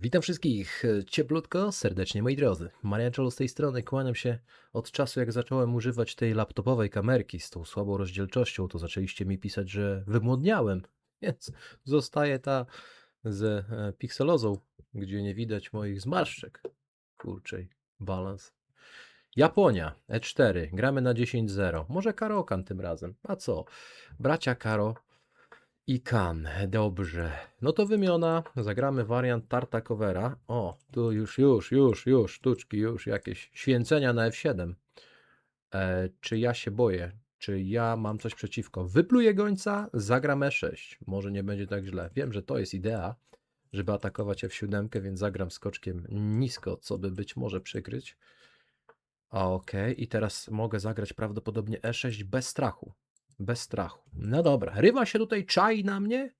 Witam wszystkich e, cieplutko, serdecznie moi drodzy. Mariaczolo z tej strony, kłaniam się od czasu jak zacząłem używać tej laptopowej kamerki z tą słabą rozdzielczością, to zaczęliście mi pisać, że wymłodniałem, więc zostaje ta z e, pikselozą, gdzie nie widać moich zmarszczek. Kurczej, balans. Japonia, E4, gramy na 10-0. Może Karokan tym razem. A co? Bracia Karo i Kan, dobrze. No to wymiona, zagramy wariant Tartakowera. O, tu już, już, już, już, sztuczki, już jakieś święcenia na F7. E, czy ja się boję? Czy ja mam coś przeciwko? Wypluję gońca, zagram E6. Może nie będzie tak źle. Wiem, że to jest idea, żeby atakować F7, więc zagram skoczkiem nisko, co by być może przykryć. A okej, i teraz mogę zagrać prawdopodobnie E6 bez strachu. Bez strachu. No dobra, rywa się tutaj czai na mnie,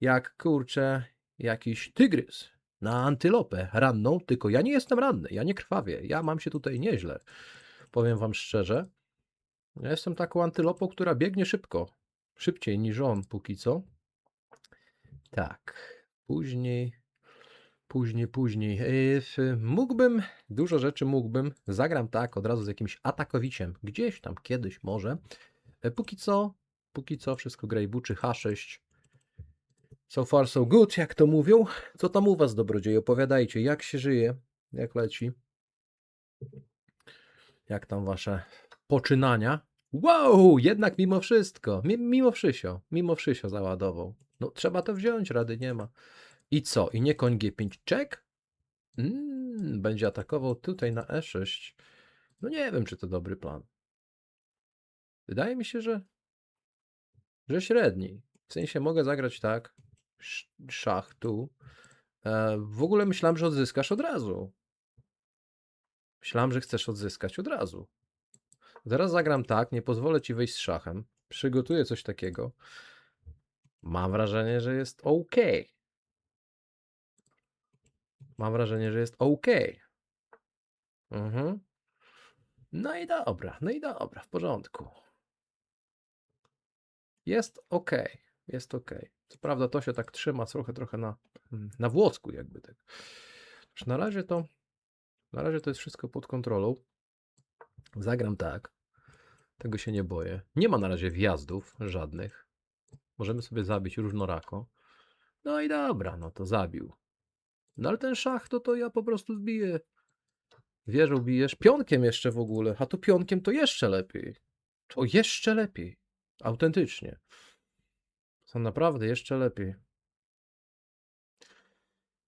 jak kurczę, jakiś tygrys na antylopę ranną, tylko ja nie jestem ranny, ja nie krwawię, ja mam się tutaj nieźle. Powiem wam szczerze, ja jestem taką antylopą, która biegnie szybko. Szybciej niż on póki co. Tak, później, później, później. F- mógłbym, dużo rzeczy mógłbym, zagram tak od razu z jakimś atakowiciem, gdzieś tam kiedyś może. E, Póki co, póki co wszystko gra i buczy H6. So far so good, jak to mówią. Co tam u was, dobrodzieje? Opowiadajcie, jak się żyje, jak leci. Jak tam wasze poczynania? Wow, jednak mimo wszystko, mi- mimo wszystko, mimo wszystko załadował. No trzeba to wziąć, rady nie ma. I co? I nie koń G5 czek? Mm, będzie atakował tutaj na E6. No nie wiem, czy to dobry plan. Wydaje mi się, że, że średni. W sensie mogę zagrać tak, sz- szach tu. E, w ogóle myślałem, że odzyskasz od razu. Myślałem, że chcesz odzyskać od razu. Teraz zagram tak, nie pozwolę ci wyjść z szachem. Przygotuję coś takiego. Mam wrażenie, że jest ok. Mam wrażenie, że jest ok. Mhm. No i dobra, no i dobra, w porządku. Jest ok, jest ok. Co prawda to się tak trzyma trochę, trochę na, na włosku jakby tak. Na razie to, na razie to jest wszystko pod kontrolą. Zagram tak. Tego się nie boję. Nie ma na razie wjazdów żadnych. Możemy sobie zabić różnorako. No i dobra, no to zabił. No ale ten szach to to ja po prostu wbiję. Wieżą bijesz. Pionkiem jeszcze w ogóle. A tu pionkiem to jeszcze lepiej. To jeszcze lepiej. Autentycznie. To naprawdę jeszcze lepiej.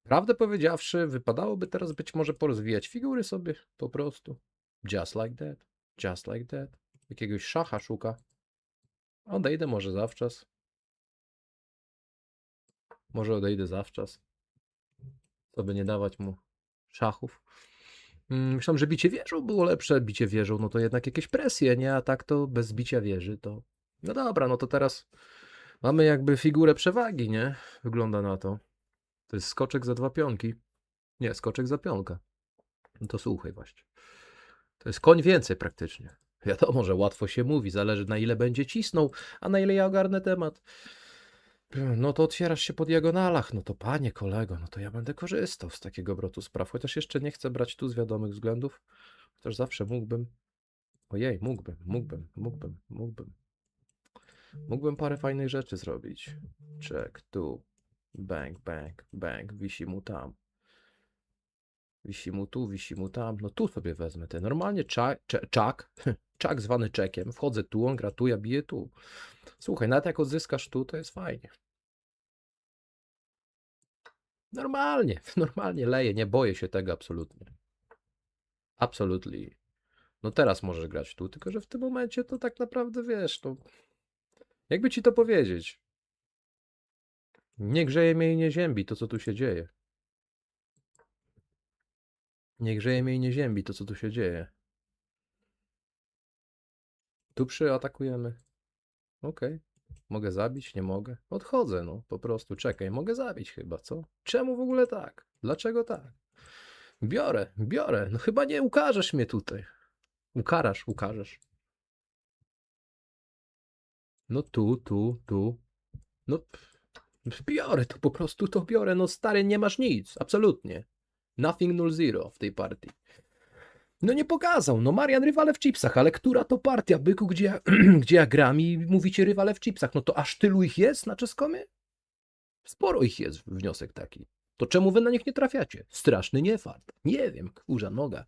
Prawdę powiedziawszy, wypadałoby teraz być może porozwijać figury sobie po prostu. Just like that. Just like that. Jakiegoś szacha szuka. Odejdę może zawczas. Może odejdę zawczas. Co by nie dawać mu szachów. Mm, Myślałem, że bicie wieżą było lepsze. Bicie wieżą, no to jednak jakieś presje, nie? A tak to bez bicia wieży to. No dobra, no to teraz mamy jakby figurę przewagi, nie? Wygląda na to. To jest skoczek za dwa pionki. Nie, skoczek za pionkę. No to słuchaj właśnie. To jest koń więcej praktycznie. Wiadomo, że łatwo się mówi, zależy na ile będzie cisnął, a na ile ja ogarnę temat. No to otwierasz się po diagonalach, no to panie kolego, no to ja będę korzystał z takiego obrotu spraw, chociaż jeszcze nie chcę brać tu z wiadomych względów, chociaż zawsze mógłbym. Ojej, mógłbym, mógłbym, mógłbym, mógłbym. Mógłbym parę fajnych rzeczy zrobić. Czek tu, bang, bang, bang, wisi mu tam. Wisi mu tu, wisi mu tam. No tu sobie wezmę ten. Normalnie czak, czak, zwany czekiem. Wchodzę tu, on gra tu, ja tu. Słuchaj, nawet jak odzyskasz tu, to jest fajnie. Normalnie, normalnie leję, nie boję się tego absolutnie. Absolutely. No teraz możesz grać tu, tylko że w tym momencie to tak naprawdę wiesz, to jakby ci to powiedzieć. Nie grzeje mnie i nie ziębi to, co tu się dzieje. Nie grzeje mnie i nie ziębi to, co tu się dzieje. Tu przyatakujemy. Okej. Mogę zabić? Nie mogę. Odchodzę, no. Po prostu czekaj. Mogę zabić chyba, co? Czemu w ogóle tak? Dlaczego tak? Biorę, biorę. No chyba nie ukażesz mnie tutaj. Ukarasz, ukażesz. No tu, tu, tu. No, Biorę to po prostu, to biorę. No stary, nie masz nic, absolutnie. Nothing null zero w tej partii. No nie pokazał, no Marian rywale w chipsach, ale która to partia, byku, gdzie ja, gdzie ja gram i mówicie rywale w chipsach, no to aż tylu ich jest na czeskomie? Sporo ich jest, wniosek taki. To czemu wy na nich nie trafiacie? Straszny niefart. Nie wiem, kurza noga.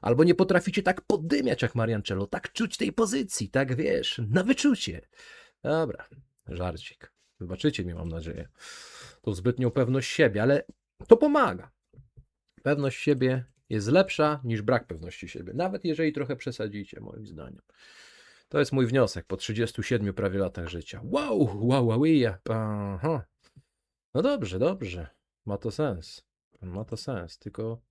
Albo nie potraficie tak poddymiać jak Mariancello, tak czuć tej pozycji, tak wiesz, na wyczucie. Dobra, żarcik. Wybaczycie mi, mam nadzieję. To zbytnią pewność siebie, ale to pomaga. Pewność siebie jest lepsza niż brak pewności siebie, nawet jeżeli trochę przesadzicie, moim zdaniem. To jest mój wniosek po 37 prawie latach życia. Wow, wow, wow, ja. Aha. No dobrze, dobrze. Ma to sens. Ma to sens, tylko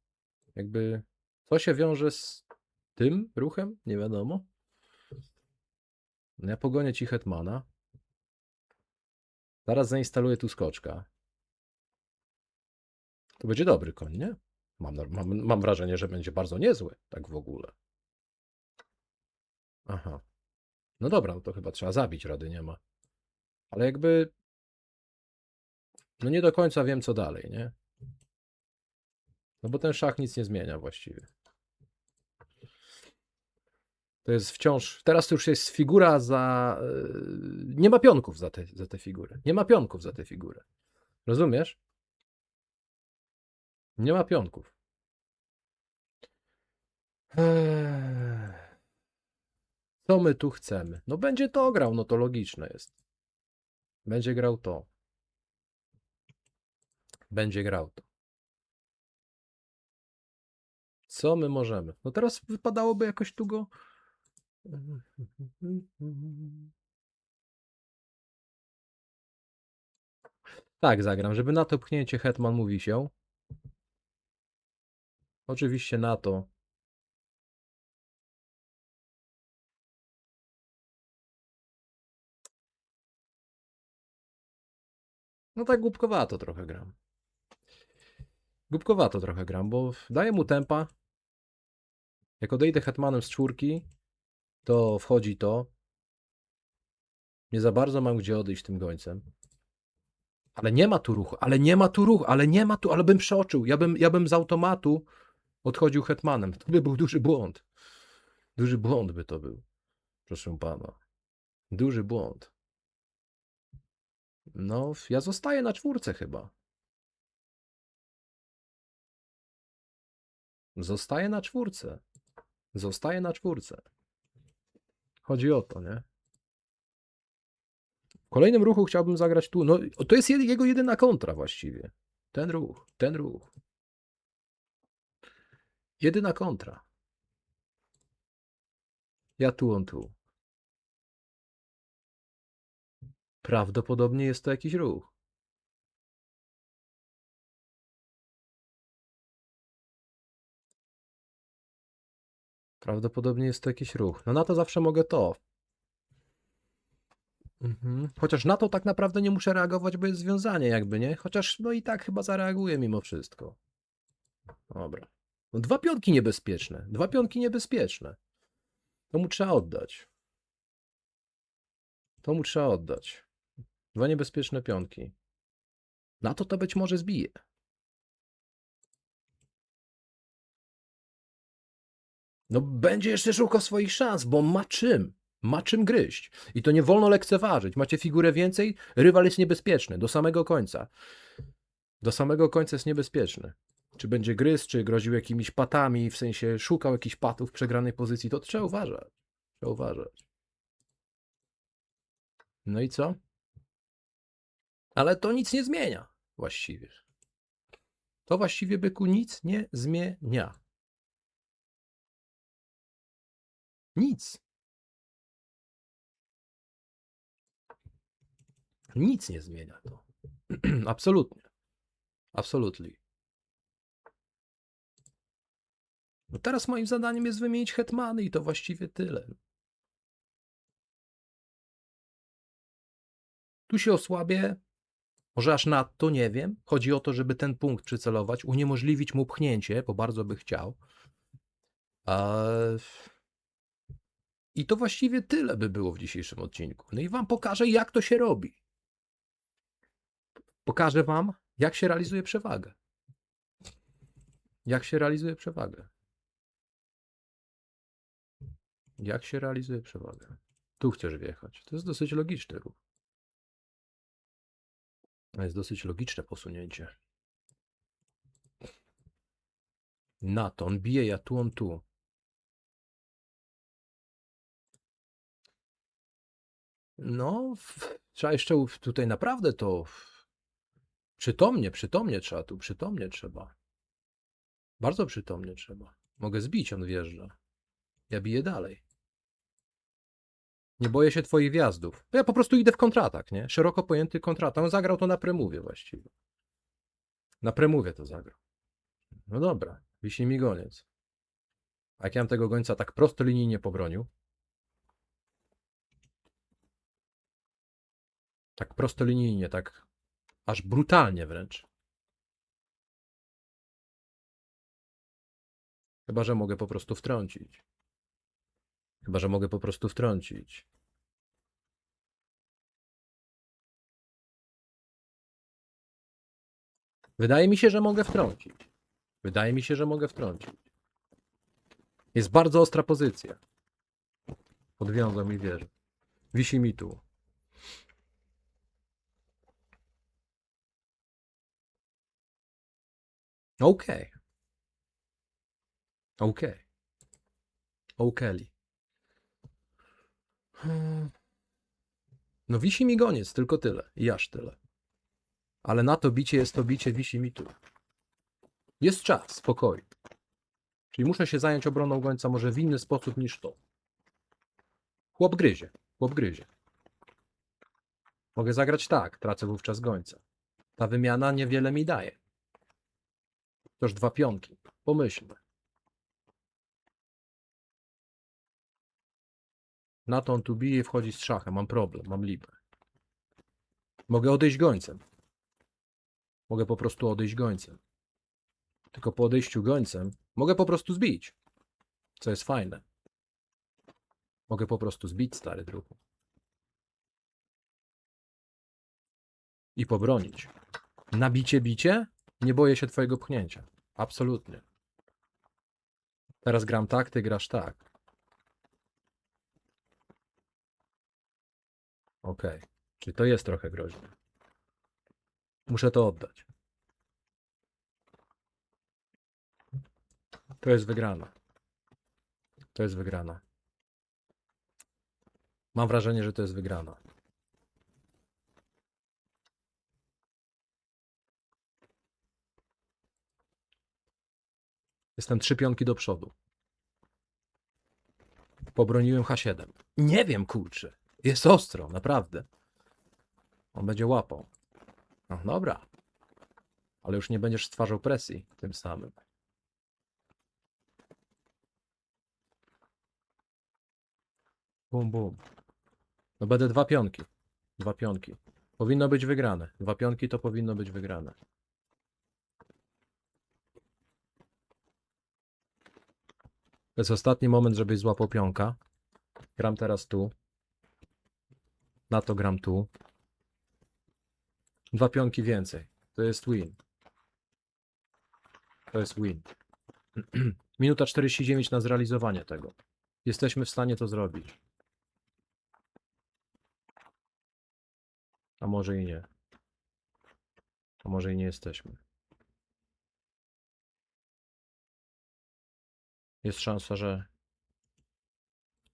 jakby co się wiąże z tym ruchem? Nie wiadomo. No Ja pogonię ci Hetmana. Zaraz zainstaluję tu skoczka. To będzie dobry koń, nie? Mam, mam, mam wrażenie, że będzie bardzo niezły, tak w ogóle. Aha. No dobra, no to chyba trzeba zabić, rady nie ma. Ale jakby. No nie do końca wiem, co dalej, nie? No bo ten szach nic nie zmienia właściwie. To jest wciąż. Teraz to już jest figura za. yy, Nie ma pionków za tę za tę figurę. Nie ma pionków za tę figurę. Rozumiesz? Nie ma pionków. Eee. Co my tu chcemy? No będzie to grał, no to logiczne jest. Będzie grał to. Będzie grał to. Co my możemy? No teraz wypadałoby jakoś tu go. Tak, zagram, żeby na to pchnięcie Hetman mówi się. Oczywiście na to. No tak głupkowato trochę gram. Głupkowato trochę gram, bo daję mu tempa. Jak odejdę hetmanem z czwórki, to wchodzi to. Nie za bardzo mam gdzie odejść tym gońcem. Ale nie ma tu ruchu, ale nie ma tu ruchu, ale nie ma tu, ale bym przeoczył. Ja bym, ja bym z automatu odchodził hetmanem. To by był duży błąd. Duży błąd by to był. Proszę pana. Duży błąd. No, ja zostaję na czwórce chyba. Zostaję na czwórce. Zostaję na czwórce. Chodzi o to, nie? W kolejnym ruchu chciałbym zagrać tu. No, to jest jego jedyna kontra właściwie. Ten ruch, ten ruch. Jedyna kontra. Ja tu, on tu. Prawdopodobnie jest to jakiś ruch. Prawdopodobnie jest to jakiś ruch. No na to zawsze mogę to. Mhm. Chociaż na to tak naprawdę nie muszę reagować, bo jest związanie jakby, nie? Chociaż no i tak chyba zareaguję mimo wszystko. Dobra. No dwa pionki niebezpieczne. Dwa pionki niebezpieczne. To mu trzeba oddać. To mu trzeba oddać. Dwa niebezpieczne pionki. Na to to być może zbije. No będzie jeszcze szukał swoich szans, bo ma czym. Ma czym gryźć. I to nie wolno lekceważyć. Macie figurę więcej, rywal jest niebezpieczny do samego końca. Do samego końca jest niebezpieczny. Czy będzie gryzł, czy groził jakimiś patami, w sensie szukał jakichś patów w przegranej pozycji, to trzeba uważać. Trzeba uważać. No i co? Ale to nic nie zmienia właściwie. To właściwie byku nic nie zmienia. Nic. Nic nie zmienia to. Absolutnie. Absolutnie. No teraz moim zadaniem jest wymienić hetmany i to właściwie tyle. Tu się osłabię, może aż nadto, nie wiem. Chodzi o to, żeby ten punkt przycelować, uniemożliwić mu pchnięcie, bo bardzo by chciał. A... I to właściwie tyle by było w dzisiejszym odcinku. No i wam pokażę, jak to się robi. Pokażę wam, jak się realizuje przewagę. Jak się realizuje przewagę. Jak się realizuje przewagę? Tu chcesz wjechać. To jest dosyć logiczny ruch. To jest dosyć logiczne posunięcie. Na to, on bije, ja tu, on tu. No, trzeba jeszcze tutaj naprawdę to przytomnie, przytomnie trzeba tu, przytomnie trzeba. Bardzo przytomnie trzeba. Mogę zbić, on wjeżdża. Ja biję dalej. Nie boję się twoich wjazdów. Ja po prostu idę w kontratak, nie? Szeroko pojęty kontratak. On zagrał to na premowie właściwie. Na premowie to zagrał. No dobra, wisi mi goniec. A jak ja tego gońca tak prostolinijnie pobronił, tak prostolinijnie, tak aż brutalnie wręcz. Chyba, że mogę po prostu wtrącić. Chyba, że mogę po prostu wtrącić. Wydaje mi się, że mogę wtrącić. Wydaje mi się, że mogę wtrącić. Jest bardzo ostra pozycja. Podwiązał mi wieżę. Wisi mi tu. Okej. Okej. Okeli. Hmm. No wisi mi goniec, tylko tyle. I aż tyle. Ale na to bicie jest to bicie, wisi mi tu. Jest czas, spokojnie. Czyli muszę się zająć obroną gońca może w inny sposób niż to. Chłop gryzie, chłop gryzie. Mogę zagrać tak, tracę wówczas gońca. Ta wymiana niewiele mi daje. Toż dwa pionki. Pomyślmy. Na to on tu bije i wchodzi z szachem. Mam problem, mam lipę. Mogę odejść gońcem. Mogę po prostu odejść gońcem. Tylko po odejściu gońcem mogę po prostu zbić. Co jest fajne. Mogę po prostu zbić stary druhu. I pobronić. Na bicie bicie? Nie boję się twojego pchnięcia. Absolutnie. Teraz gram tak, ty grasz tak. Okej. Czyli to jest trochę groźne. Muszę to oddać. To jest wygrana. To jest wygrana. Mam wrażenie, że to jest wygrana. Jestem trzy pionki do przodu. Pobroniłem H7. Nie wiem, kurczę. Jest ostro, naprawdę. On będzie łapał. No dobra. Ale już nie będziesz stwarzał presji tym samym. Bum, bum. No będę dwa pionki. Dwa pionki. Powinno być wygrane. Dwa pionki to powinno być wygrane. To jest ostatni moment, żebyś złapał pionka. Gram teraz tu. Na to gram tu. Dwa pionki więcej. To jest win. To jest win. Minuta 49 na zrealizowanie tego. Jesteśmy w stanie to zrobić. A może i nie. A może i nie jesteśmy. Jest szansa, że,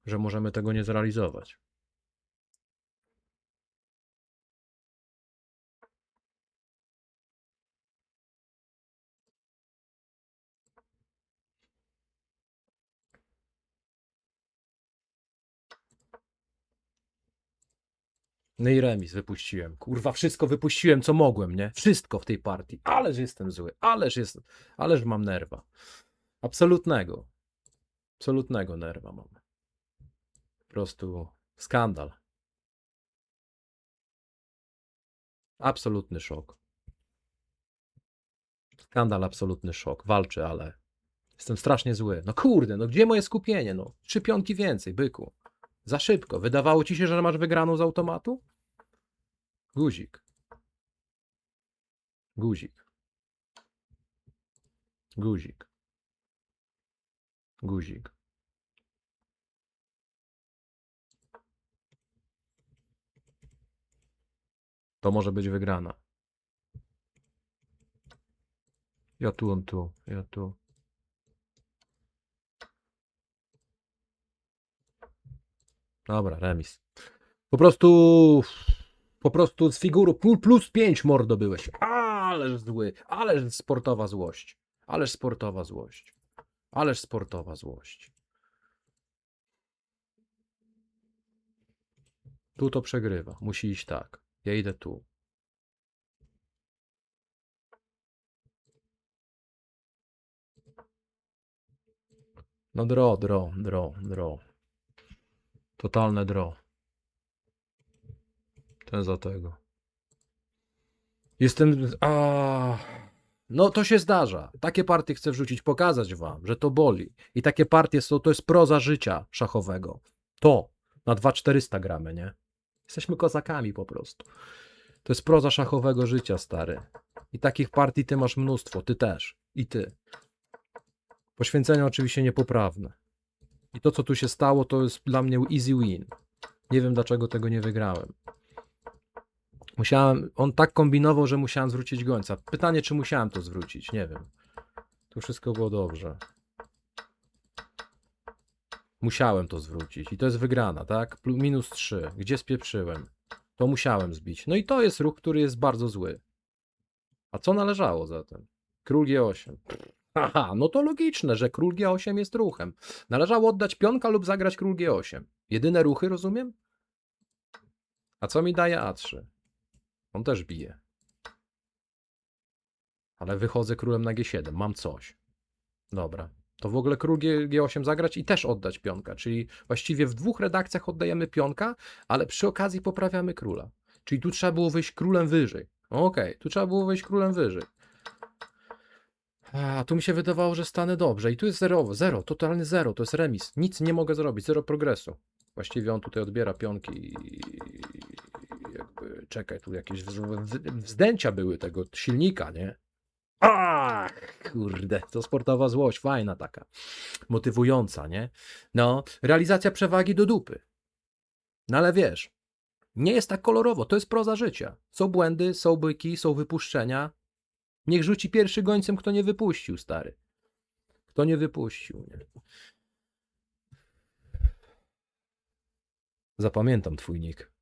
że możemy tego nie zrealizować. No i remis wypuściłem. Kurwa, wszystko wypuściłem, co mogłem, nie? Wszystko w tej partii. Ależ jestem zły, ależ jestem, ależ mam nerwa. Absolutnego. Absolutnego nerwa mam. Po prostu skandal. Absolutny szok. Skandal, absolutny szok. Walczę, ale jestem strasznie zły. No kurde, no gdzie moje skupienie? No, trzy pionki więcej, byku. Za szybko. Wydawało ci się, że masz wygraną z automatu? Guzik. Guzik. Guzik. Guzik. To może być wygrana. Ja tu, on tu, ja tu. Dobra, remis. Po prostu, po prostu z figuru plus, plus 5 mordo byłeś. Ależ zły, ależ sportowa złość. Ależ sportowa złość. Ależ sportowa złość. Tu to przegrywa. Musi iść tak. Ja idę tu. No dro, dro, dro, dro. Totalne dro. Ten za tego. Jestem. A. No to się zdarza. Takie partie chcę wrzucić, pokazać wam, że to boli. I takie partie są, to jest proza życia szachowego. To na 2400 gramy, nie? Jesteśmy kozakami po prostu. To jest proza szachowego życia, stary. I takich partii ty masz mnóstwo, ty też. I ty. Poświęcenia oczywiście niepoprawne. I to, co tu się stało, to jest dla mnie easy win. Nie wiem, dlaczego tego nie wygrałem. Musiałem, on tak kombinował, że musiałem zwrócić gońca. Pytanie, czy musiałem to zwrócić, nie wiem. Tu wszystko było dobrze. Musiałem to zwrócić i to jest wygrana, tak? Minus 3. Gdzie spieprzyłem? To musiałem zbić. No i to jest ruch, który jest bardzo zły. A co należało zatem? Król G8. Aha, no to logiczne, że król G8 jest ruchem. Należało oddać pionka lub zagrać król G8. Jedyne ruchy, rozumiem? A co mi daje A3? On też bije. Ale wychodzę królem na G7, mam coś. Dobra. To w ogóle król G, G8 zagrać i też oddać pionka. Czyli właściwie w dwóch redakcjach oddajemy pionka, ale przy okazji poprawiamy króla. Czyli tu trzeba było wyjść królem wyżej. Okej, tu trzeba było wyjść królem wyżej. A, tu mi się wydawało, że stanę dobrze. I tu jest zerowo, zero, totalny zero, to jest remis. Nic nie mogę zrobić, zero progresu. Właściwie on tutaj odbiera pionki i jakby, czekaj, tu jakieś wz- wz- wzdęcia były tego silnika, nie? Ach, kurde, to sportowa złość, fajna taka, motywująca, nie? No, realizacja przewagi do dupy. No ale wiesz, nie jest tak kolorowo, to jest proza życia. Są błędy, są byki, są wypuszczenia. Niech rzuci pierwszy gońcem, kto nie wypuścił, stary. Kto nie wypuścił, nie? Zapamiętam twój nick.